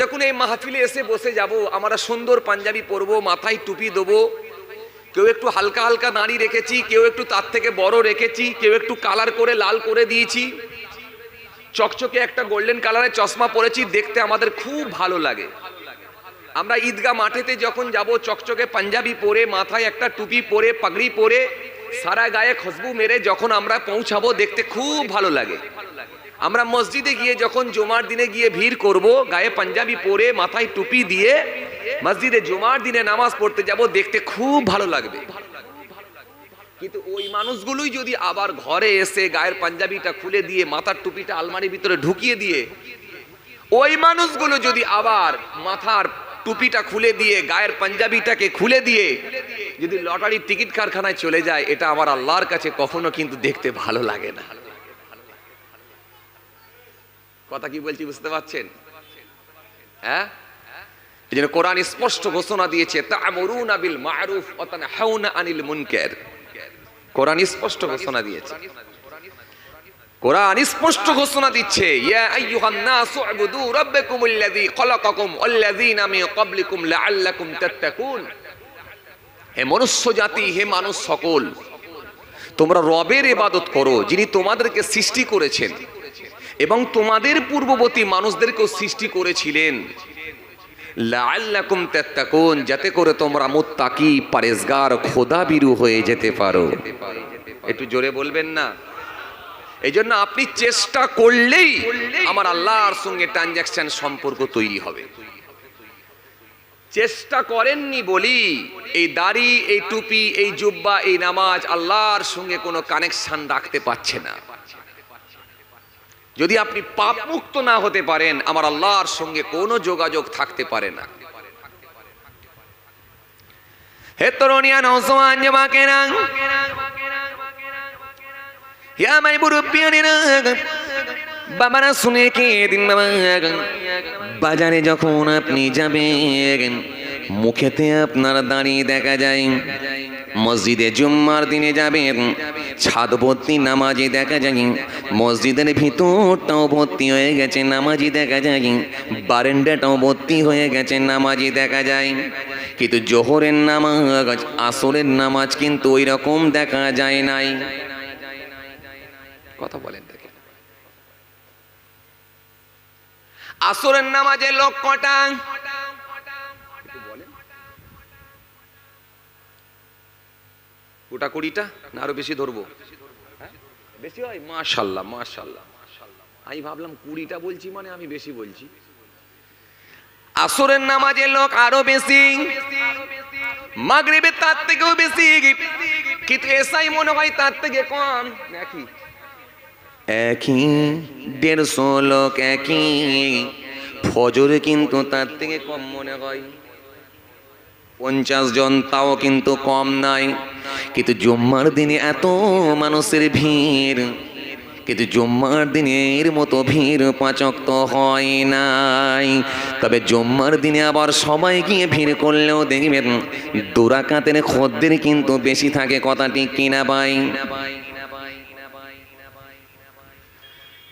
যখন এই মাহফিলে এসে বসে যাব, আমরা সুন্দর পাঞ্জাবি পরবো, মাথায় টুপি দেবো। কেউ একটু হালকা হালকা দাড়ি রেখেছি, কেউ একটু তার থেকে বড় রেখেছি, কেউ একটু কালার করে লাল করে দিয়েছি। চকচকে একটা গোল্ডেন কালারের চশমা পরেছি, দেখতে আমাদের খুব ভালো লাগে। আমরা ঈদগাহ মাঠেতে যখন যাব, চকচকে পাঞ্জাবি পরে, মাথায় একটা টুপি পরে, পাগড়ি পরে, সারা গায়ে খুশবু মেরে যখন আমরা পৌঁছাবো, দেখতে খুব ভালো লাগে। আমরা মসজিদে গিয়ে যখন জুমার দিনে গিয়ে ভিড় করব, গায়ে পাঞ্জাবি পরে মাথায় টুপি দিয়ে মসজিদে জুমার দিনে নামাজ পড়তে যাব, দেখতে খুব ভালো লাগবে। কিন্তু ওই মানুষগুলোই যদি আবার ঘরে এসে গায়ের পাঞ্জাবিটা খুলে দিয়ে, মাথার টুপিটা আলমারির ভিতরে ঢুকিয়ে দিয়ে, ওই মানুষগুলো যদি আবার মাথার টুপিটা খুলে দিয়ে, গায়ের পাঞ্জাবিটাকে খুলে দিয়ে যদি লটারির টিকিট কারখানায় চলে যায়, এটা আমার আল্লাহর কাছে কখনো কিন্তু দেখতে ভালো লাগে না। কথা কি বলছি বুঝতে পারছেন? হ্যাঁ? এই জন্য কোরআন স্পষ্ট ঘোষণা দিয়েছে, তা'মুরুনা বিল মা'রুফ ওয়া তানহাউনা আনিল মুনকার। কোরআন স্পষ্ট ঘোষণা দিয়েছে। কোরআন স্পষ্ট ঘোষণা দিচ্ছে, ইয়া আইয়ুহান নাসু উবুদু রাব্বাকুমুল্লাযী খলাকাকুম মিন ক্বাবলিকুম লাআল্লাকুম তাত্তাকুন। হে মনুষ্য জাতি, হে মানুষ সকল, তোমরা রবের ইবাদত করো যিনি তোমাদেরকে সৃষ্টি করেছেন। এবং তোমাদের পূর্ববর্তী মানুষদেরকেও সৃষ্টি করেছিলেন। লাআল্লাকুম তাত্তাকুন, যাতে করে তোমরা মুত্তাকি পারেজগার খোদা বিরু হয়ে যেতে পারো। একটু জোরে বলবেন না? এই জন্য আপনি চেষ্টা করলেই আমার আল্লাহর সঙ্গে ট্রানজাকশন সম্পর্ক তৈরি হবে। চেষ্টা করেননি বলি, এই দাড়ি, এই টুপি, এই জুব্বা, এই নামাজ আল্লাহর সঙ্গে কোনো কানেকশন রাখতে পারছে না। যদি আপনি পাপ মুক্ত না হতে পারেন, আমার আল্লাহর সঙ্গে কোনো যোগাযোগ থাকতে পারে না। হে তরুণিয়া নৌসমান জমাকেরা ইয়া মাই মুরব্বিয়ানেরা, বাবারা শুনে কে দিন বাবা। বাজারে যখন আপনি যাবেন, মুখেতে আপনার দাঁড়িয়ে দেখা যায়। মসজিদে জুম্মার দিনে যাবেন। ছাদ ভর্তি নামাজি দেখা যায়, মসজিদের ভিতরটাও ভর্তি হয়ে গেছে, নামাজি দেখা যায় বারেন্ডাটাও ভর্তি হয়ে গেছে, নামাজি দেখা যায়। কিন্তু জোহরের নামাজ, আসরের নামাজ কিন্তু ওই রকম দেখা যায় নাই। কথা বলেন দেখে আসরের নামাজে লোক কটা গোটা কুড়িটা? না আরও বেশি ধরবো? হ্যাঁ? বেশি হয়? মাশাল্লাহ মাশাল্লাহ। আমি ভাবলাম কুড়িটা বলছি মানে আমি বেশি বলছি। আসরের নামাজে লোক আরও বেশি। মাগরিবের তার থেকেও বেশি। কিন্তু এসাই মনে হয় তার থেকে কম। নাকি একই। দেড়শো লোক একই। ফজরে কিন্তু তার থেকে কম মনে হয়। পঞ্চাশ জন, তাও কিন্তু কম নাই। কিন্তু জুম্মার দিনে এত মানুষের ভিড়, কিন্তু জুম্মার দিনের মতো ভিড় পাচক তো হয় নাই। তবে জুম্মার দিনে আবার সবাই গিয়ে ভিড় করলেও দেখবেন, দুরাকাতের খদ্দের কিন্তু বেশি থাকে কথাটি কিনা পাই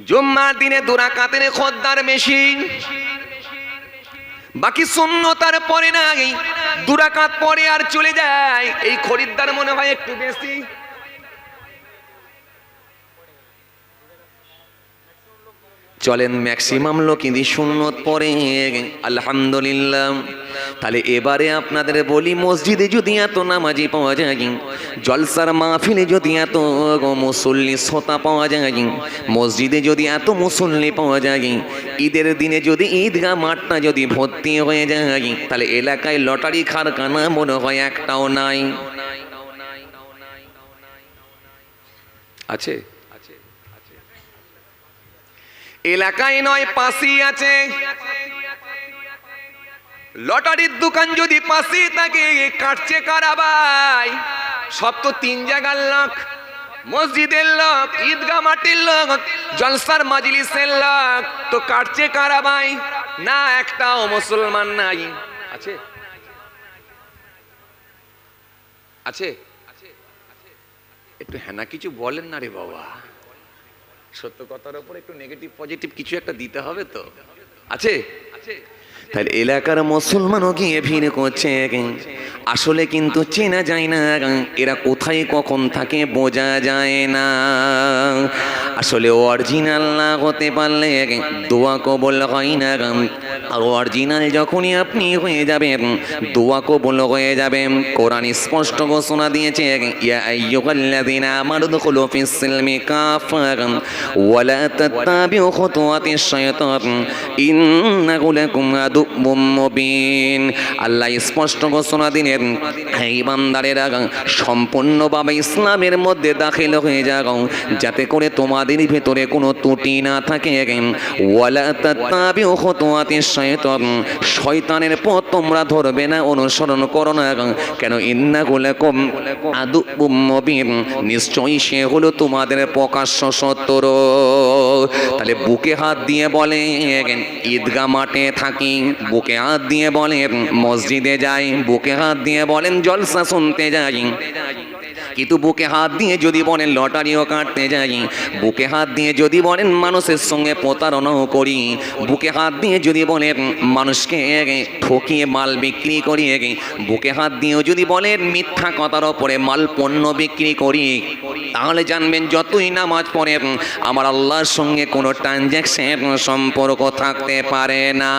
জুম্মার দিনে দুরাকাতের খদ্দার বেশি। বাকি শূন্য তার পরে নাই, দুরাকাত পরে আর চলে যায়। এই খরিদ্দার মনে হয় একটু বেশি। চলেন ম্যাক্সিমাম লোক ইদি সুন্নত পরে আলহামদুলিল্লাহ। তাহলে এবারে আপনাদের বলি, মসজিদে যদি এত নামাজি পাওয়া যায়, জলসার মাহফিলে যদি এত মুসল্লি শ্রোতা পাওয়া যায়, মসজিদে যদি এত মুসল্লি পাওয়া যায়, ঈদের দিনে যদি ঈদগাহ মাঠটা যদি ভর্তি হয়ে যায়, তাহলে এলাকায় লটারি খারকানা মনে হয় একটাও নাই। আছে? এলাকায় নয়, পাশেই আছে। লটারির দোকান যদি পাশে থাকে, কাটছে কারাবাই সব তো তিন জায়গার লোক, মসজিদের লোক ঈদগা মাটির লোক, জলসার মাজলিসের লোক, তো কাটছে কারাবাই না, একটাও মুসলমান নাই। আছে? আছে? একটু হ্যাঁ কিছু বলেন না রে বাবা। সত্য কথার উপর একটু নেগেটিভ পজিটিভ কিছু একটা দিতে হবে তো? আছে। তাহলে এলাকার মুসলমানও গিয়ে ভিড় করছে। আসলে কিন্তু চেনা যায় না, এরা কোথায় কখন থাকে বোঝা যায় না। আসলে অরিজিনাল না হতে পারলে দোয়া কবল হয় না। আর অরিজিনাল যখনই আপনি হয়ে যাবেন, দোয়া কবল হয়ে যাবে। কোরআন স্পষ্ট ঘোষণা দিয়েছে আমানু দুখুলু ফিস সিলমি কাফারান ওয়ালা তাত্তাবিউ খুতুওয়াতিশ শাইতান ইন্নাহু লাকুম আদুউম মুবিন। আল্লাহ স্পষ্ট ঘোষণা দিলেন এই বান্দারেরা সম্পূর্ণভাবে ইসলামের মধ্যে দাখিল হয়ে যাও, যাতে করে তোমাদের ভেতরে কোনো ত্রুটি না থাকে। ওয়ালা তাত্তাবিউ খুতুওয়াতিশ শাইতান শয়তানের পথ তোমরা ধরবে না, অনুসরণ করো না, কেন ইন্নাহু লাকুম আদুউম মুবিন। নিশ্চয়ই সে হলো তোমাদের প্রকাশ্য শত্রু। তাহলে বুকে হাত দিয়ে বলে ঈদগা মাঠে থাকি। বুকে হাত দিয়ে বলেন মসজিদে যাই বুকে হাত দিয়ে বলেন জলসা শুনতে যাই। কিন্তু বুকে হাত দিয়ে যদি বলেন লটারিও কাটতে যাই? বুকে হাত দিয়ে যদি বলেন মানুষের সঙ্গে প্রতারণাও করি। বুকে হাত দিয়ে যদি বলেন মানুষকে ঠকিয়ে মাল বিক্রি করি। বুকে হাত দিয়েও যদি বলেন মিথ্যা কথার ওপরে মাল পণ্য বিক্রি করি। তাহলে জানবেন যতই নামাজ পড়ে আমার আল্লাহর সঙ্গে কোনো ট্রানজ্যাকশন সম্পর্ক থাকতে পারে না।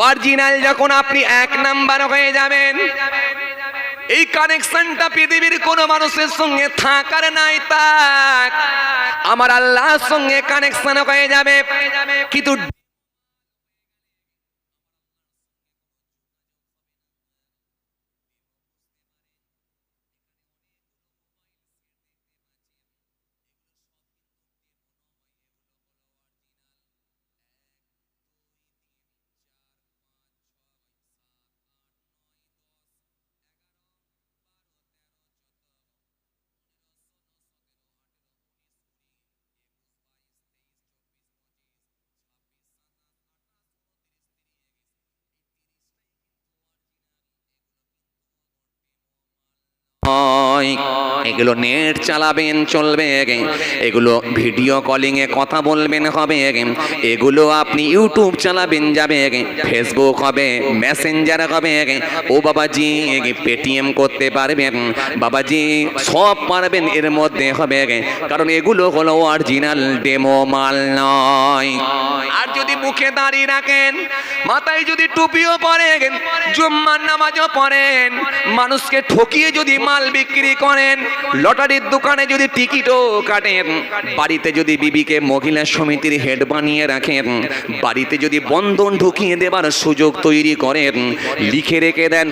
অরিজিনাল যখন আপনি এক নাম্বার হয়ে যাবেন, এই কানেকশনটা পৃথিবীর কোন মানুষের সঙ্গে থাকার নাই তাক। আমার আল্লাহর সঙ্গে কানেকশন হয়ে যাবে। কিন্তু হয় এগুলো নেট চালাবেন, চলবে এগুলো ভিডিও কলিং এ কথা বলবেন হবে এগুলো আপনি ইউটিউব চালাবেন যাবে ফেসবুক হবে, মেসেঞ্জার হবে ও বাবাজি পেটিএম করতে পারবেন। বাবাজি, সব পারবেন এর মধ্যে হবে কারণ এগুলো হলো অরিজিনাল ডেমো মাল নয়। আর যদি মুখে দাঁড়িয়ে রাখেন, মাথায় যদি টুপিও পরেন, জুম্মার নামাজও পড়েন, মানুষকে ঠকিয়ে যদি মাল বিক্রি করেন লটারির দোকানে যদি টিকিটও কাটেন, বাড়িতে যদি বিবিকে মহিলা সমিতির হেড বানিয়ে রাখেন, বাড়িতে যদি বন্ধন ঢুকিয়ে দেবার সুযোগ তৈরি করেন, লিখে রেখে দেন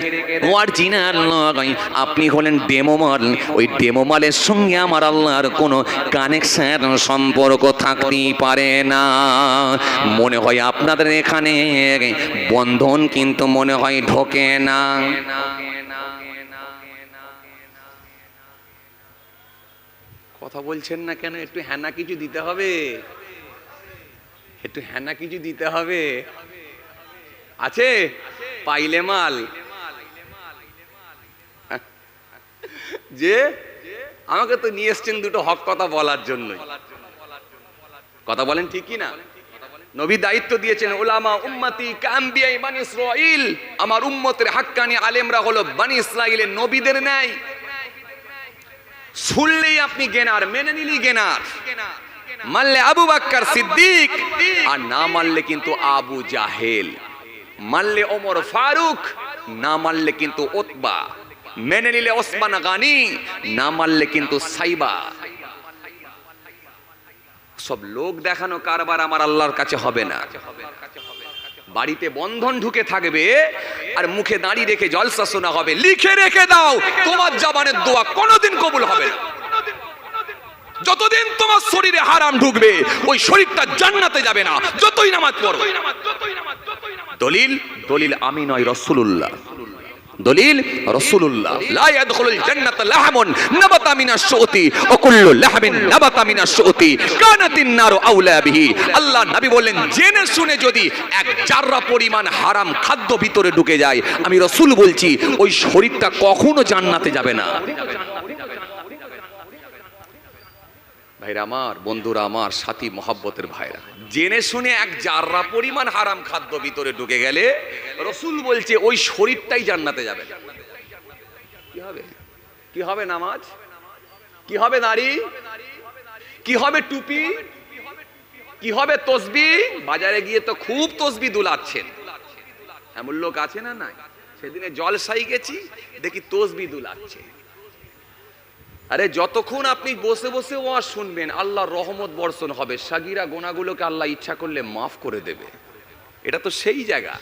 অরিজিনাল নয়, আপনি হলেন ডেমো মাল ওই ডেমো মালের সঙ্গে আমার আল্লাহর কোনো কানেকশন সম্পর্ক থাকতেই পারে না। মনে হয় আপনাদের এখানে বন্ধন কিন্তু মনে হয় ঢোকে না। কথা বলছেন না কেন? একটু হ্যানা কিছু দিতে হবে। একটু হ্যানা কিছু দিতে হবে। আছে? পাইলে মাল। যে? আমাকে তো নিয়ে এসছেন দুটো হক কথা বলার জন্যই। কথা বলেন ঠিক কি না? নবী দায়িত্ব দিয়েছেন ওলামা উম্মতি কাম্বিয়াই বানি ইসরাইল আমার উম্মতের হাক্কানি আলেমরা হলো বানি ইসরাইলের নবীদের ন্যায়। শুনলেই আপনি গেনার মেনে নিলি গেনার মানলে আবু বাক্কার সিদ্দিক আর না মানলে কিন্তু আবু জাহেল। মানলে ওমর ফারুক না মানলে কিন্তু ওতবা মেনে নিলে ওসমান গানি না মানলে কিন্তু সাইবা। সব লোক দেখানো কারবার আমার আল্লাহর কাছে হবে না। বাড়িতে বন্ধন ঢুকে থাকবে আর মুখে দাঁড়িয়ে রেখে জলসা শোনা হবে। লিখে রেখে দাও তোমার জাবানের দোয়া কোনোদিন কবুল হবে না। যতদিন তোমার শরীরে হারাম ঢুকবে ওই শরীরটা জান্নাতে যাবে না যতই নামাজ পড়ো। দলিল দলিল আমি নয় রসুল্লাহ দলিল রসুল্লাহ লা ইয়াদখুলুল লাহমুন কানাতিন নারু আউলা বিহি। আল্লাহ নবী বললেন, জেনে শুনে যদি এক জাররা পরিমাণ হারাম খাদ্য ভিতরে ঢুকে যায়, আমি রসুল বলছি, ওই শরীরটা কখনো জান্নাতে যাবে না। ভাইরা আমার, বন্ধুরা আমার, সাথী মহাব্বতের ভাইরা, জেনে শুনে এক জাররা পরিমাণ হারাম খাদ্য ভিতরে ঢুকে গেলে, রসুল বলছে, ওই শরীরটাই জান্নাতে যাবে। কি হবে? কি হবে নামাজ? কি হবে নারী? কি হবে টুপি? কি হবে তসবি? বাজারে গিয়ে তো খুব তসবি দুলাচ্ছেন। এমন লোক আছে না নাই? সেদিনে জলসাই গেছি, দেখি তসবি দুলাচ্ছে। আরে, যতক্ষণ আপনি বসে বসে ওয়াজ শুনবেন, আল্লাহর রহমত বর্ষণ হবে। সাগিরা গোনাগুলোকে আল্লাহ ইচ্ছা করলে মাফ করে দেবে। এটা তো সেই জায়গা।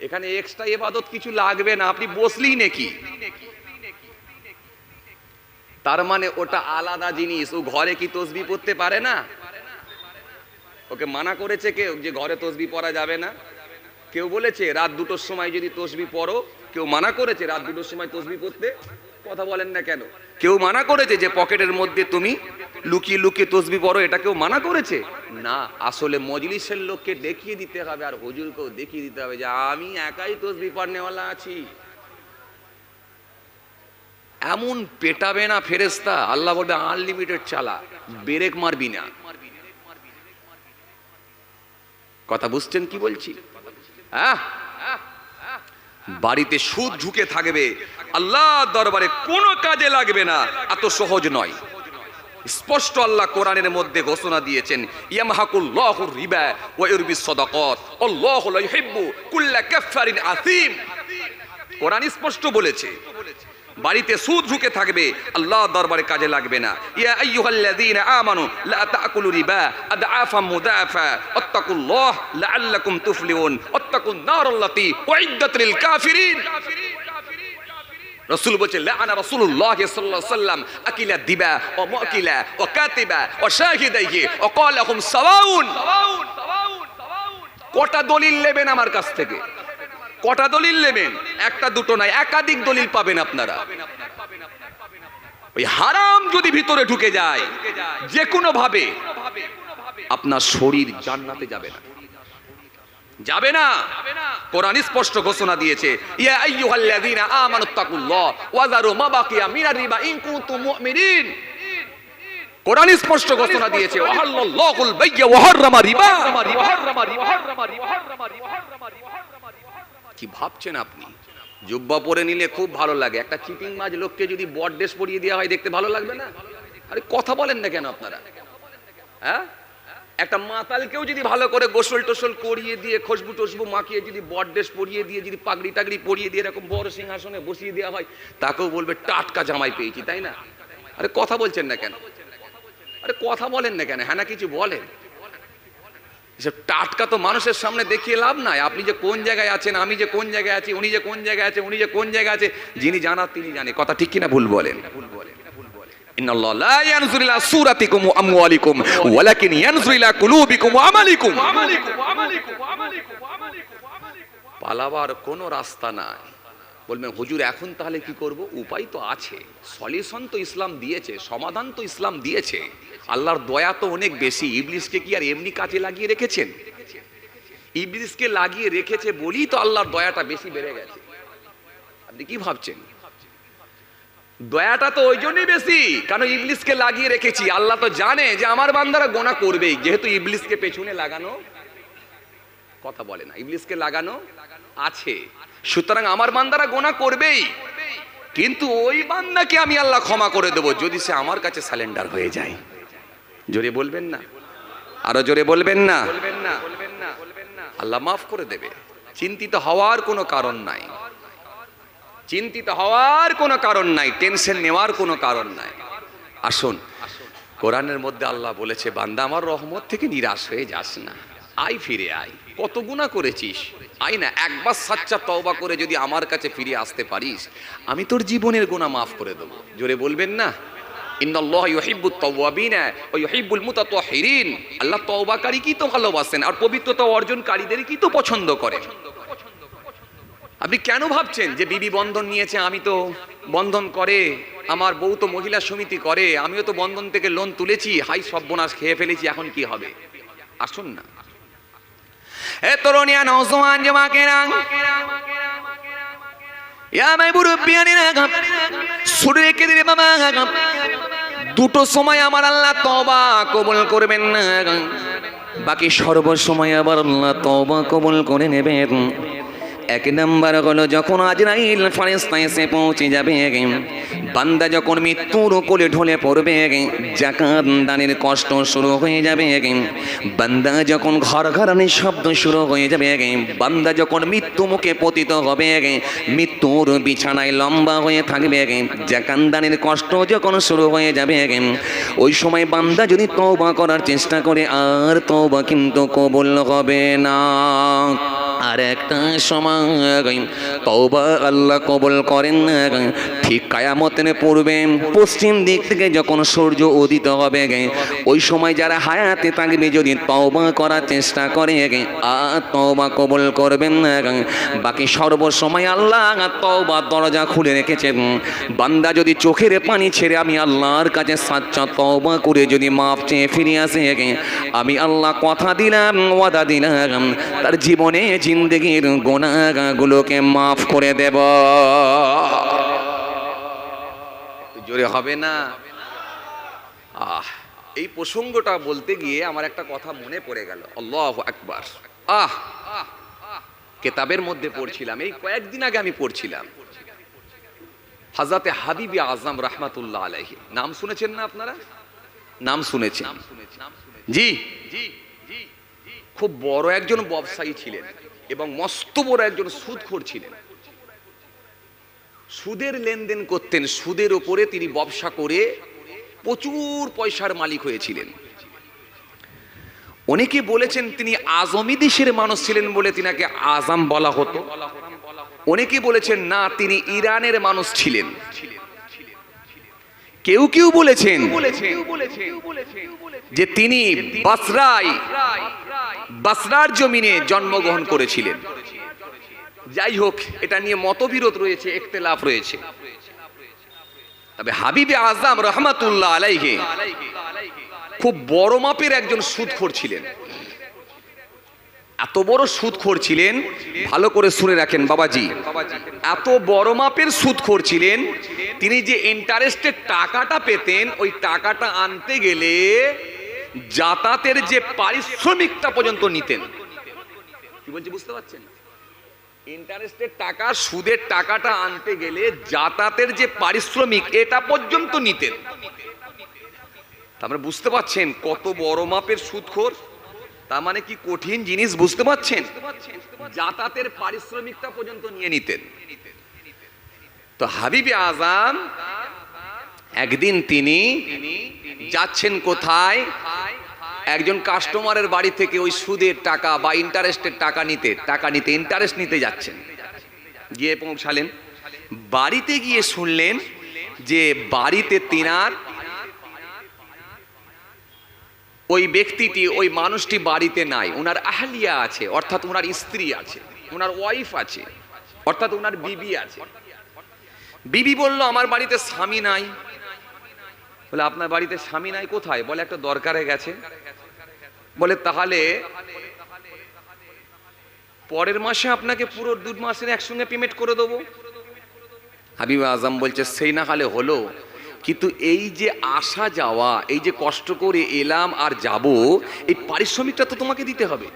এখানে এক্সট্রা এবাদত কিছু লাগবে না। আপনি বসলেই নাকি? তার মানে ওটা আলাদা জিনিস। ও ঘরে কি তসবি পড়তে পারে না? ওকে মানা করেছে কেউ যে ঘরে তসবি পরা যাবে না? কেউ বলেছে, রাত দুটোর সময় যদি তসবি পড়ো, কেউ মানা করেছে রাত দুটোর সময় তসবি পড়তে? কথা বলেন না কেন? কেউ মানা করেছে যে পকেটের মধ্যে তুমি লুকিয়ে লুকিয়ে তসবি পড়ো, এটা কেউ মানা করেছে? না, আসলে মজলিসের লোককে দেখিয়ে দিতে হবে আর হুজুরকেও দেখিয়ে দিতে হবে যে আমি একাই তসবি পড়নেওয়ালা আছি। এমন পেটাবে না ফেরেস্তা আল্লাহ বলবে আনলিমিটেড চালা, ব্রেক মারবি না। কথা বুঝছেন কি বলছি? বাড়িতে সুদ ঝুঁকে থাকবে আল্লাহ দরবারে কোনো কাজে লাগবে না, এত সহজ নয়। স্পষ্ট আল্লাহ কোরআনের মধ্যে ঘোষণা দিয়েছেন কোরআন স্পষ্ট বলেছে, বাড়িতে সুদ ঢুকে থাকবে, আল্লাহ দরবারে কাজে লাগবে না। ইয়া রসুল বলছে লাআনা রাসূলুল্লাহ সাল্লাল্লাহু আলাইহি সাল্লাম আকিলা দিবা ও মুকিলা ওয়া কাতিবা ওয়া শাহিদাইহি ওয়া ক্বালাহুম সাওয়াউন। কটা দলিল নেবেন আমার কাছ থেকে? কটা দলিল নেবেন? একটা দুটো নয়, একাধিক দলিল পাবেন আপনারা। ওই হারাম যদি ভিতরে ঢুকে যায় যে কোনো ভাবে আপনার শরীর জান্নাতে যাবে না। যাবে না। কোরআন স্পষ্ট ঘোষণা দিয়েছে, ইয়া আইয়ুহাল্লাযীনা আমানুত্তাকুল্লাহ ওয়া যারু মা বাকিয়া মিনার রিবা ইন কুনতুম মুমিনিন। কোরআন স্পষ্ট ঘোষণা দিয়েছে, ওয়াহাল্লাল্লাহুল বাইয়া ওয়া হাররামা রিবা। কি ভাবছেন আপনি? জুব্বা পরে নিলে খুব ভালো লাগে। একটা চিটিং মাছ লোককে যদি বড ড্রেস পরিয়ে দেওয়া হয় দেখতে ভালো লাগবে না? আরে কথা বলেন না কেন আপনারা? হ্যাঁ? একটা মাতালকেও যদি ভালো করে গোসল টোসল করিয়ে দিয়ে খুশবু টসবু মাখিয়ে যদি বড ড্রেস পরিয়ে দিয়ে, যদি পাগড়ি টাগড়ি পরিয়ে দিয়ে, এরকম বড় সিংহাসনে বসিয়ে দেওয়া হয়, তাকেও বলবে, টাটকা জামাই পেয়েছি তাই না? আরে কথা বলছেন না কেন? আরে কথা বলেন না কেন? হ্যাঁ না, কিছু বলেন। এসব টাটকা তো মানুষের সামনে দেখিয়ে লাভ নাই। আপনি যে কোন জায়গায় আছেন, আমি যে কোন জায়গায় আছি, উনি যে কোন জায়গায় আছে, উনি যে কোন জায়গায় আছে, যিনি জানার তিনি জানে। কথা ঠিক কিনা ভুল বলেন? ইন্নাল্লাহ লা ইয়ানজুরু ইলা সূরাতিকুম ওয়া আমওয়ালিকুম, ওয়ালাকিন ইয়ানজুরু ইলা কুলুবিকুম ওয়া আমালিকুম। পালাবার কোন রাস্তা নাই। বলবেন, হুজুর, এখন তাহলে কি করব? উপায় তো আছে। সলিউশন তো ইসলাম দিয়েছে, সমাধান তো ইসলাম দিয়েছে। আল্লাহর দয়া তো অনেক বেশি। ইবলিশকে কি আর এমনি কাজে লাগিয়ে রেখেছেন? ইবলিশকে লাগিয়ে রেখেছে বলেই তো আল্লাহর দয়াটা বেশি বেড়ে গেছে। আপনি কি ভাবছেন? দয়াটা তো ওই জন্যই বেশি কারণ ইবলিসকে লাগিয়ে রেখেছি? আল্লাহ তো জানে যে আমার বান্দারা গোনা করবেই, যেহেতু ইবলিসকে পেছনে লাগানো কথা বলে না, ইবলিসকে লাগানো আছে। সুতরাং আমার বান্দারা গোনা করবেই, কিন্তু ওই বান্দাকে আমি আল্লাহ ক্ষমা করে দেবো যদি সে আমার কাছে স্যালেন্ডার হয়ে যায়। জোরে বলবেন না? আরও জোরে বলবেন না? আল্লাহ মাফ করে দেবে। চিন্তিত হওয়ার কোনো কারণ নাই। চিন্তিত হওয়ার কোনো কারণ নাই টেনশন নেওয়ার কোনো কারণ নাই। আসুন, কোরআনের মধ্যে আল্লাহ বলেছে, বান্দা আমার রহমত থেকে নিরাশ হয়ে যাস না। আই ফিরে আয়। কত গুণা করেছিস? আই না, একবার সাচ্চা তওবা করে যদি আমার কাছে ফিরে আসতে পারিস, আমি তোর জীবনের গুণা মাফ করে দেবো। জোরে বলবেন না? আল্লাহ তওবাকারী কি তো ভালোবাসেন, আর পবিত্রতা অর্জনকারীদের কি তো পছন্দ করেন? আপনি কেন ভাবছেন যে বিবি বন্ধন নিয়েছে? আমি তো বন্ধন করে, আমার বউ তো মহিলা সমিতি করে, আমিও তো বন্ধন থেকে লোন তুলেছি, হাই সর্বনাশ খেয়ে ফেলেছি, এখন কি হবে? আসুন না। এ তরুণিয়া রেখে দিলে দুটো সময় আমার আল্লাহ তবা কবুল করবেন না বাকি সর্বসময় আবার আল্লাহ তবা কবুল করে নেবেন। এক নম্বর হলো, যখন আজরাইল ফারেস্তা এসে পৌঁছে যাবে, বান্দা যখন মৃত্যুর কোলে ঢলে পড়বে জাকাত দানের কষ্ট শুরু হয়ে যাবে, বান্দা যখন ঘর ঘরানির শব্দ শুরু হয়ে যাবে, বান্দা যখন মৃত্যু মুখে পতিত হবে, মৃত্যুর বিছানায় লম্বা হয়ে থাকবে জাকাত দানের কষ্ট যখন শুরু হয়ে যাবে, ওই সময় বান্দা যদি তওবা করার চেষ্টা করে, আর তওবা কিন্তু কবুল হবে না। আর একটা সময় তওবা আল্লাহ কবুল করেন ঠিক কায়ামতের পূর্বে পশ্চিম দিক থেকে যখন সূর্য উদিত হবে ওই সময় যারা হায়াতে থাকবে যদি তওবা করার চেষ্টা করে আর তওবা কবুল করবেন না বাকি সর্বসময় আল্লাহ তওবা দরজা খুলে রেখেছেন। বান্দা যদি চোখের পানি ছেড়ে আমি আল্লাহর কাছে সাচ্চা তওবা করে যদি মাপ চেয়ে ফিরে আসে আমি আল্লাহ কথা দিলাম, ওয়াদা দিলাম, তার জীবনে জিন্দগির গোনাগুলোকে মাফ করে দেব। জোরে হবে না? আহ, এই প্রসঙ্গটা বলতে গিয়ে আমার একটা কথা মনে পড়ে গেল। আল্লাহ আকবার। আহ, কেতাবের মধ্যে পড়ছিলাম। এই কয়েকদিন আগে আমি পড়ছিলাম। হাজাতে হাবিবি আজম রহমাতুল্লাহ আলাইহি। নাম শুনেছেন না আপনারা? নাম শুনেছেন। জি। খুব বড় একজন ব্যবসায়ী ছিলেন। এবং মস্ত বড় একজন সুদখোর ছিলেন। সুদের লেনদেন করতেন সুদের ওপরে তিনি ব্যবসা করে প্রচুর পয়সার মালিক হয়েছিলেন। অনেকে বলেছেন তিনি আজমি দেশের মানুষ ছিলেন বলে তিনাকে আজাম বলা হতো। অনেকে বলেছেন না তিনি ইরানের মানুষ ছিলেন। কেউ কেউ বলেছেন যে তিনি বাসরায় বাসরার জমিনে জন্মগ্রহণ করেছিলেন। যাই হোক, এটা নিয়ে মতবিরোধ রয়েছে, একতেলাফ রয়েছে। তবে হাবিবে আজম রহমাতুল্লাহ আলাইহে খুব বড় মাপের একজন সুদখোর ছিলেন। এত বড় সুদখোর ছিলেন, ভালো করে শুনে রাখেন বাবাজি। এত বড় মাপের সুদখোর ছিলেন, তিনি যে ইন্টারেস্টের টাকাটা পেতেন, ওই টাকাটা আনতে গেলে যাতায়াতের যে পারিশ্রমিকটা পর্যন্ত নিতেন। কি বলছি, বুঝতে পারছেন? ইন্টারেস্টের টাকা, সুদের টাকাটা আনতে গেলে যাতায়াতের যে পারিশ্রমিক, এটা পর্যন্ত নিতেন। তারপরে বুঝতে পাচ্ছেন কত বড় মাপের সুদখোর? তার মানে কি কঠিন জিনিস, বুঝতে পাচ্ছেন যাতায়াতের পারিশ্রমিকটা পর্যন্ত নিয়ে নিতেন। তো হাবিবে আজাম একদিন তিনি যাচ্ছেন কোথায়? একজন কাস্টমারের বাড়ি থেকে ওই সুদের টাকা বা ইন্টারেস্টের টাকা নিতে টাকা নিতে ইন্টারেস্ট নিতে যাচ্ছেন। গিয়ে পৌঁছালেন। বাড়িতে গিয়ে শুনলেন যে বাড়িতে তিনার ওই ব্যক্তিটি, ওই মানুষটি বাড়িতে নাই। ওনার আহলিয়া আছে, অর্থাৎ ওনার স্ত্রী আছে ওনার ওয়াইফ আছে, অর্থাৎ ওনার বিবি আছে। বিবি বলল, আমার বাড়িতে স্বামী নাই। বলে, আপনার বাড়িতে স্বামী নাই কোথায়? বলে, একটা দরকারে গেছে। বলে, তাহলে পরের মাসে আপনাকে পুরো দু মাসের একসঙ্গে পেমেন্ট করে দেবো। হাবিব আজম বলছে, সেই না হলে হলো। কিন্তু এই যে আসা যাওয়া, এই যে কষ্ট করে এলাম আর যাব, এই পারিশ্রমিকটা তো তোমাকে দিতে হবে।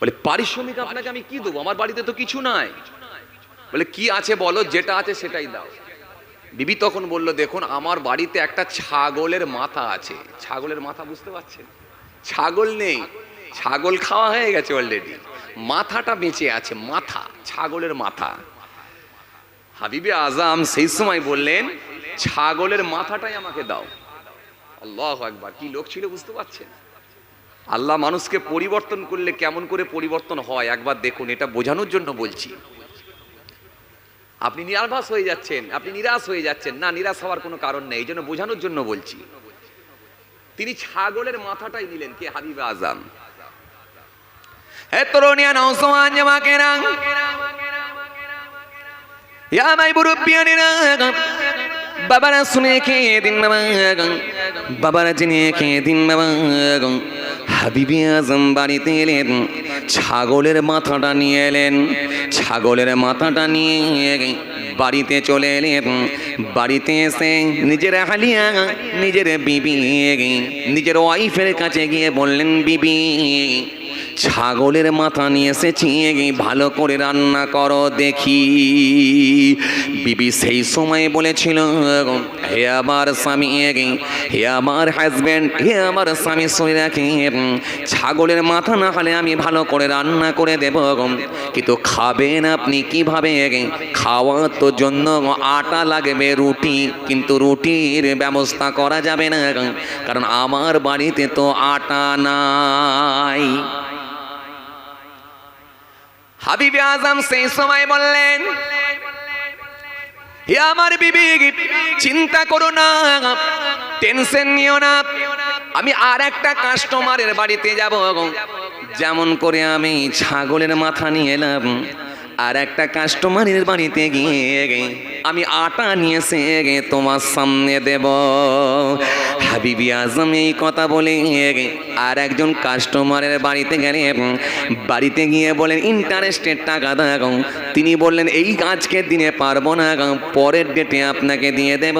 বলে, পারিশ্রমিক আপনাকে আমি কি দেবো? আমার বাড়িতে তো কিছু নাই। বলে, কি আছে বলো? যেটা আছে সেটাই দাও। বিবি তখন বলল, দেখুন, আমার বাড়িতে একটা ছাগলের মাথা আছে। ছাগলের মাথা বুঝতে পারছেন? ছাগল নেই। ছাগল খাওয়া হয়ে গেছে অলরেডি মাথাটা বেঁচে আছে, মাথা, ছাগলের মাথা। হাবিবে আজাম সেই সময় বললেন, ছাগলের মাথাটাই আমাকে দাও। আল্লাহ একবার কি লোক ছিল বুঝতে পারছেন? আল্লাহ মানুষকে পরিবর্তন করলে কেমন করে পরিবর্তন হয়? একবার দেখুন, এটা বোঝানোর জন্য বলছি। আপনি নিরাভাস হয়ে যাচ্ছেন, আপনি নিরাশ হয়ে যাচ্ছেন। না, নিরাশ হওয়ার কোনো কারণ নেই, এই জন্য বোঝানোর জন্য বলছি। তিনি ছাগলের মাথাটাই নিলেন, কে? হাবিবে আজাম। বাবারা শুনে খেয়ে দিন, বাবা। বাবারা জেনে খেয়ে দিন, বাবা। হাবিবি আজম বাড়িতে এলেন, ছাগলের মাথাটা নিয়ে এলেন, ছাগলের মাথাটা নিয়ে বাড়িতে চলে এলেন, বাড়িতে এসে নিজের হালিয়া নিজের বিবি, নিজের ওয়াইফের কাছে গিয়ে বললেন, বিবি ছাগলের মাথা নিয়ে এসেছি ভালো করে রান্না করো দেখি। বিবি সেই সময় বলেছিল হে আমার স্বামী হে আমার হাজব্যান্ড হে আমার স্বামী, শুনে রাখি ছাগলের মাথা না হলে আমি ভালো করে রান্না করে দেব কিন্তু খাবেন আপনি কীভাবে খাওয়ার তো জন্য আটা লাগবে, রুটি। কিন্তু রুটির ব্যবস্থা করা যাবে না কারণ আমার বাড়িতে তো আটা নাই। হাবিবে আজম সেই সময় বললেন আমার বিবি, চিন্তা করো না, টেনশন নিও না। আমি আর একটা কাস্টমারের বাড়িতে যাব যেমন করে আমি ছাগলের মাথা নিয়ে এলাম, আর একটা কাস্টমারের বাড়িতে গিয়ে আমি আটা নিয়ে এসে তোমার সামনে দেব। হাবিবি আজম এই কথা বলে আর একজন কাস্টমারের বাড়িতে গেলে বাড়িতে গিয়ে বলেন, ইন্টারেস্টের টাকা দাও। তিনি বললেন, এই আজকের দিনে পারব না পরের ডেটে আপনাকে দিয়ে দেব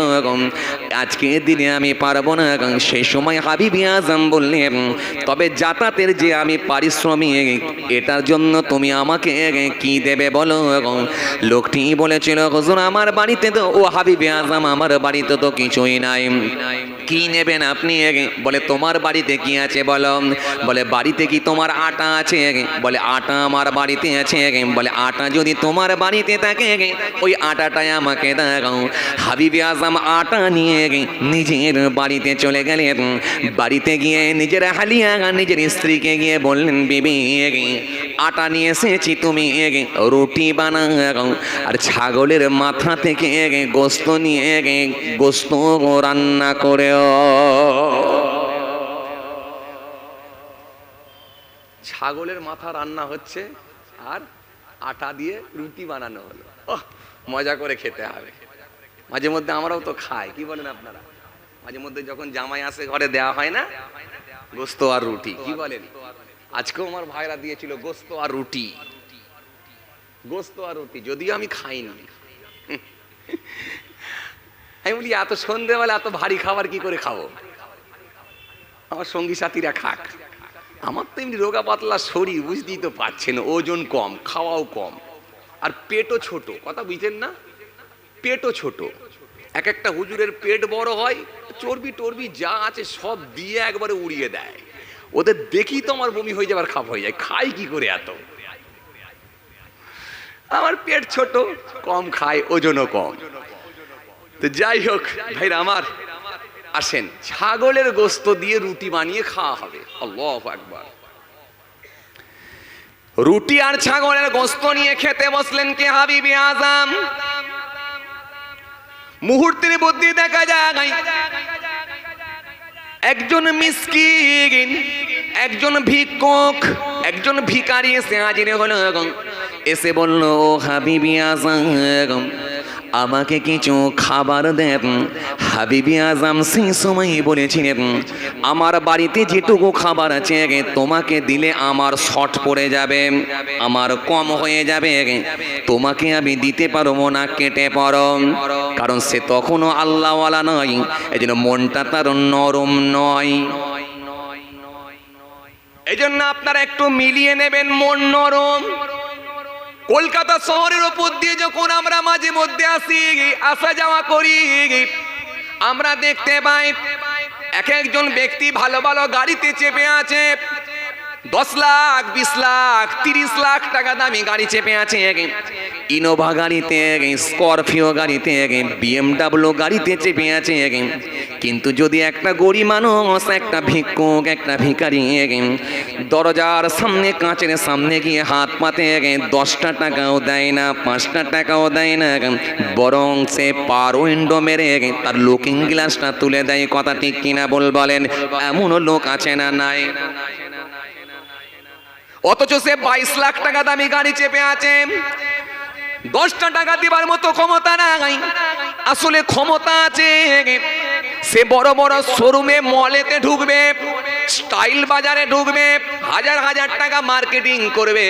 আজকের দিনে আমি পারব না সেই সময় হাবিবি আজম বললেন তবে যাতায়াতের যে আমি পারিশ্রমিক, এটার জন্য তুমি আমাকে কি দেবে বলো লোকটি বলেছিল, হুজুর, আমার বাড়িতে তো, ও হাবিবি আজম, আমার বাড়িতে তো কিছুই নাই। কি নেবেন আপনি? বলে, তোমার বাড়িতে কি আছে বলো? বলে, বাড়িতে কি তোমার আটা আছে? বলে, আটা আমার বাড়িতে আছে। বলে, আটা যদি তোমার বাড়িতে থাকে, ওই আটাটাই আমাকে দাও। হাবিবি আজম, আটা নিয়ে নিজের বাড়িতে চলে গেলেন। বাড়িতে গিয়ে নিজের হালিয়া, নিজের স্ত্রীকে গিয়ে বললেন, বিবি, আটা নিয়ে এসেছি তুমি, রুটি বানাও। আর ছাগলের মাথা থেকে গোস্ত নিয়ে গোস্ত রান্না করেও। ছাগলের মাথা রান্না হচ্ছে আর আটা দিয়ে রুটি বানানো হলো। মজা করে খেতে হবে। মাঝে মধ্যে আমরাও তো খাই, কি বলেন আপনারা? মাঝে মধ্যে যখন জামাই আসে ঘরে দেওয়া হয় না? গোস্ত আর রুটি, কি বলেন? আজকেও আমার ভাইরা দিয়েছিল গোস্ত আর রুটি। গোস্ত আর রুটি, যদিও আমি খাইনি। আমি বলি, এত সন্ধেবেলা এত ভারী খাবার কি করে খাব? আমার সঙ্গী সাথীরা খাক। আমার তো এমনি রোগা পাতলা শরীর, বুঝতেই তো পারছেন, ওজন কম, খাওয়াও কম। আর পেটও ছোট, কথা বুঝছেন না? পেটও ছোট। এক একটা হুজুরের পেট বড় হয়, চর্বি টর্বি যা আছে সব দিয়ে একবারে উড়িয়ে দেয়। ওদের দেখি তো আমার বমি হয়ে যাবার খাপ হয়ে যায়, খাই কি করে এত? আমার পেট ছোট, কম খায়, ওজনও কম। তো যাই হোক, ভাইরা আমার, আসেন, ছাগলের গোস্ত দিয়ে রুটি বানিয়ে খাওয়া হবে। একবার রুটি আর ছাগলের গোস্ত নিয়ে খেতে বসলেন কে হাবিবি আজম? মুহূর্তের বুদ্ধি দেখা যায়, একজন মিসকিন, একজন ভিক্ষুক, একজন ভিকারি এসে হাজির হলো এসে বলল ও হাবিবি আজম, আমাকে কিছু খাবার দেন। হাবিবি আজম সেই সময় বলেছিলেন, আমার বাড়িতে যেটুকু খাবার আছে, তোমাকে দিলে আমার শর্ট পড়ে যাবে, আমার কম হয়ে যাবে, তোমাকে আমি দিতে পারব না, কেটে পড়ো। কারণ সে তখনও আল্লাহওয়ালা নয়, এই জন্য মনটা তার নরম নয়। এই জন্য আপনারা একটু মিলিয়ে নেবেন, মন নরম। কলকাতা শহরের ওপর দিয়ে যখন আমরা মাঝে মধ্যে আসি, আসা যাওয়া করি, আমরা দেখতে পাই, এক একজন ব্যক্তি ভালো ভালো গাড়িতে চেপে আছে। দশ লাখ, বিশ লাখ, তিরিশ লাখ টাকা দামি গাড়ি চেপে আছে। ইনোভা গাড়িতে, স্করপিও গাড়িতে, বিএমডাব্লিউ গাড়িতে চেপে আছে। কিন্তু যদি একটা গরিব মানুষ, একটা ভিক্ষুক, একটা ভিখারি, দরজার সামনে, কাঁচের সামনে গিয়ে হাত পাতে, দশটা টাকাও দেয় না, পাঁচটা টাকাও দেয় না, বরং সে পার উইন্ডো মেরে তার লুকিং গ্লাসটা তুলে দেয়। কথা ঠিক কিনা বল বলেন, এমনও লোক আছে না নাই? অথচ সে বাইশ লাখ টাকা দামি গাড়ি চেপে আছে। দশটা টাকা দিবার মতো ক্ষমতা নাই। আসলে ক্ষমতা আছে। সে বড় বড় শোরুমে, মলেতে ঢুকবে, স্টাইল বাজারে ঢুকবে, হাজার হাজার টাকা মার্কেটিং করবে।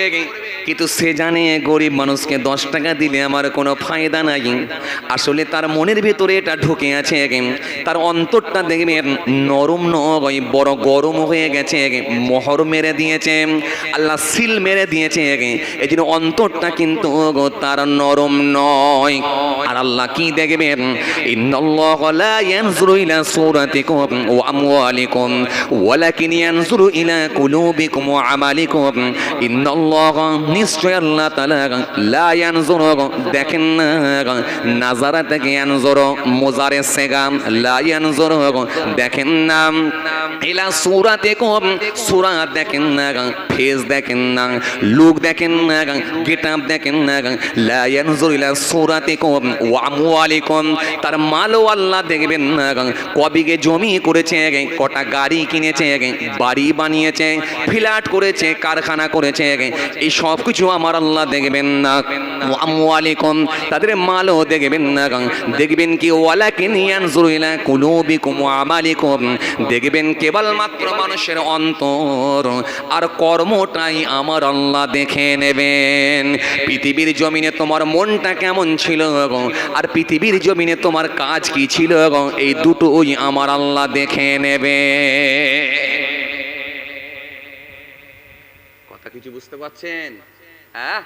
কিন্তু সে জানে গরিব মানুষকে দশ টাকা দিলে আমার কোনো ফায়দা নাই। আসলে তার মনের ভিতরে এটা ঢুকে আছে। তার অন্তরটা দেখবে নরম নয়, বড় গরম হয়ে গেছে। মহর মেরে দিয়েছে, আল্লাহ সিল মেরে দিয়েছে। এই জন্য অন্তরটা কিন্তু তার নরম নয়। আর আল্লাহ কি দেখবেন? ওয়ালাকিন ওয়া নিশ্চয় আল্লাহ তাআলা লা ইয়ানজুরু, দেখেন না নাজারা থেকে ইয়ানজুরু, মুজারে সেগাম, লা ইয়ানজুরু, দেখেন না সুরাতিকুম সুরাত দেখেন না, ফেস দেখেন না, লুক দেখেন না গেটআপ দেখেন না, লা ইয়ানজুরু ইলা সুরাতিকুম ওয়া আমওয়ালিকুম, তার মালও আল্লাহ দেখবেন না, কবিকে জমি করেছে, কটা গাড়ি কিনেছে, বাড়ি বানিয়েছে, ফ্ল্যাট করেছে, কারখানা করেছে এই সব কিছু আমার আল্লাহ দেখবেন না। ওয়া আমওয়ালিকুম, তাদের মালও দেখবেন না দেখবেন কি, ওয়ালাকিন ইয়ানজুরু ইলা কুলুবিকুম দেখবেন কেবলমাত্র মানুষের অন্তর, আর কর্মটাই আমার আল্লাহ দেখে নেবেন। পৃথিবীর জমিনে তোমার মনটা কেমন ছিল? আর পৃথিবীর জমিনে তোমার কাজ কি ছিল? এই দুটোই আমার আল্লাহ দেখে নেবে কথা কিছু বুঝতে পারছেন? হ্যাঁ?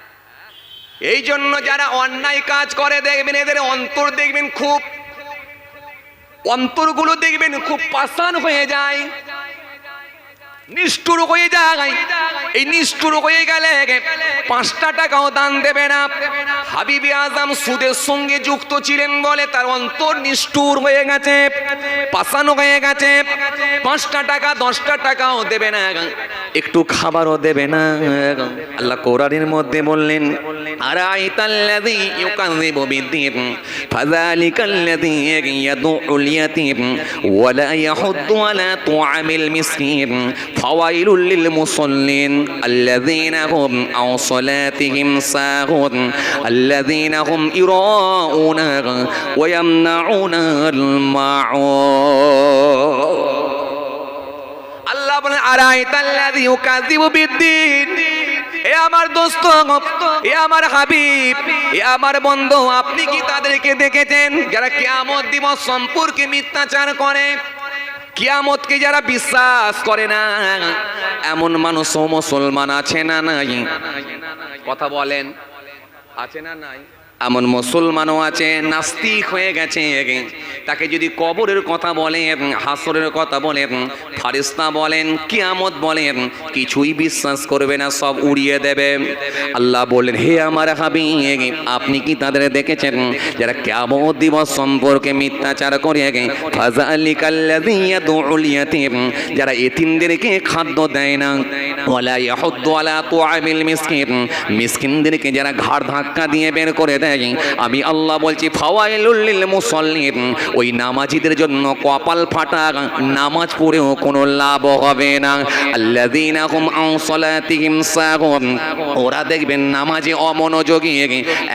এই জন্য যারা অন্যায় কাজ করে দেখবেন, এদের অন্তর দেখবেন খুব অন্তরগুলো দেখবেন খুব পাশান হয়ে যায়। নিষ্ঠুর হয়ে যায়। এই নিষ্ঠুর হয়ে গেলে পাঁচটা টাকাও দান দেবে না। হাবিবি আজম সুদের সঙ্গে যুক্ত ছিলেন বলে তার অন্তর নিষ্ঠুর হয়ে গেছে পাষাণ হয়ে গেছে। পাঁচটা টাকা, দশটা টাকাও দেবে না। একটু খাবারও দেবে না। আল্লাহ কোরআনের মধ্যে বললেন ওয়া লা আল্লাযীনা হুম আন সালাতিহিম সাহুন আল্লাযীনা হুম ইরাউনা ওয়া ইয়ামনাউনা আল মাউন আল্লাহ বলেন আরাইতাল্লাযী ইউকাযযিবু বিদ্দীন এ আমার দোস্ত এ আমার হাবিব এ আমার বন্ধু, আপনি কি তাদেরকে দেখেছেন? যারা কিয়ামত দিবস সম্পর্কে মিথ্যাচার করে? কিয়ামতকে যারা বিশ্বাস করে না, এমন মানুষও মুসলমান আছে না নাই? কথা বলেন, আছে না নাই? এমন মুসলমানও আছে, নাস্তিক হয়ে গেছে। তাকে যদি কবরের কথা বলেন, হাসরের কথা বলেন, ফারিস্তা বলেন, কিয়ামত বলেন, কিছুই বিশ্বাস করবে না, সব উড়িয়ে দেবে। আল্লাহ বলেন হে আমার হাবি আপনি কি তাদের দেখেছেন? যারা কিয়ামত দিবস সম্পর্কে মিথ্যাচার করে যারা এতিমদেরকে খাদ্য দেয় না ওয়ালা ইয়াহুদ্দু আলা তুআমিল মিসকিন। মিসকিনদেরকে যারা ঘাড় ধাক্কা দিয়ে বের করে দেয়, আমি আল্লাহ বলছি, ফাওয়াইলুল লিল মুসাল্লিন। ওই নামাজিদের জন্য কপাল ফাটা, নামাজ পড়েও কোনো লাভ হবে না। আল্লাযীনা হুম আন সালাতিহিম সাহুন ওরা দেখবেন নামাজে অমনোযোগী।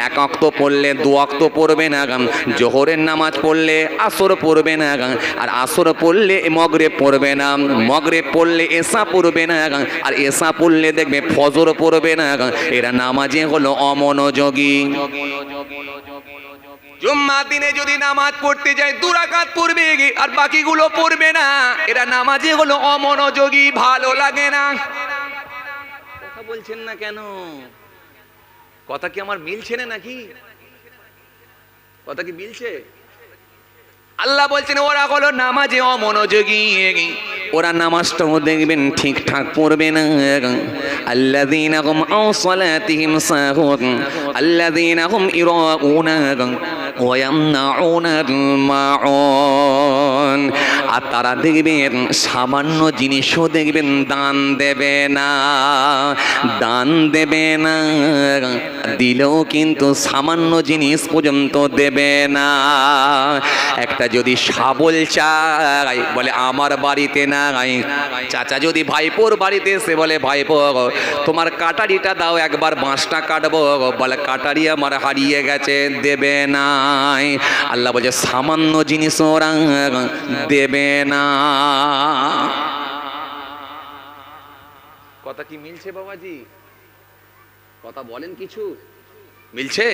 এক অক্ত পড়লে, দু অক্ত পড়বে না। জোহরের নামাজ পড়লে, আসর পড়বে না। আর আসর পড়লে মগরে পড়বে না। মগরে পড়লে, এসা পড়বে না। আর এসা পড়লে দেখবে ফজর পড়বে না। এরা নামাজে হলো অমনোযোগী। জুম্মা দিনে যদি নামাজ পড়তে যায় দুরাকাত পড়বে আর বাকিগুলো পড়বে না। এরা নামাজে হলো অমনোযোগী, ভালো লাগে না। কথা বলছেন না কেন? কথা কি আমার মিলছে না নাকি? কথা কি মিলছে? আল্লাহ বলছেন, ওরা হলো নামাজে অমনোযোগী। ওরা নামাজটাও দেখবেন ঠিকঠাক পড়বে না। আল্লাযীনা হুম আও সালাতিহিম সাহুন আল্লাযীনা হুম ইরাউনা। ওয়া ইয়ামনাউনা আল মাউন আর তারা দেখবেন সামান্য জিনিসও দেখবেন, দান দেবে না, দান দেবে না, দিলেও কিন্তু সামান্য জিনিস পর্যন্ত দেবে না। একটা যদি শাবল চাই বলে আমার বাড়িতে নাই, চাচা যদি ভাইপোর বাড়িতে এসে বলে, ভাইপো, তোমার কাটারিটা দাও, একবার বাঁশটা কাটবো। বলে, কাটারি আমার হারিয়ে গেছে, দেবে নাই। আল্লাহ বলছে সামান্য জিনিস ওরা দেবে না। কথা কি মিলছে বাবাজি? কথা বলেন কিছু? মিলছে?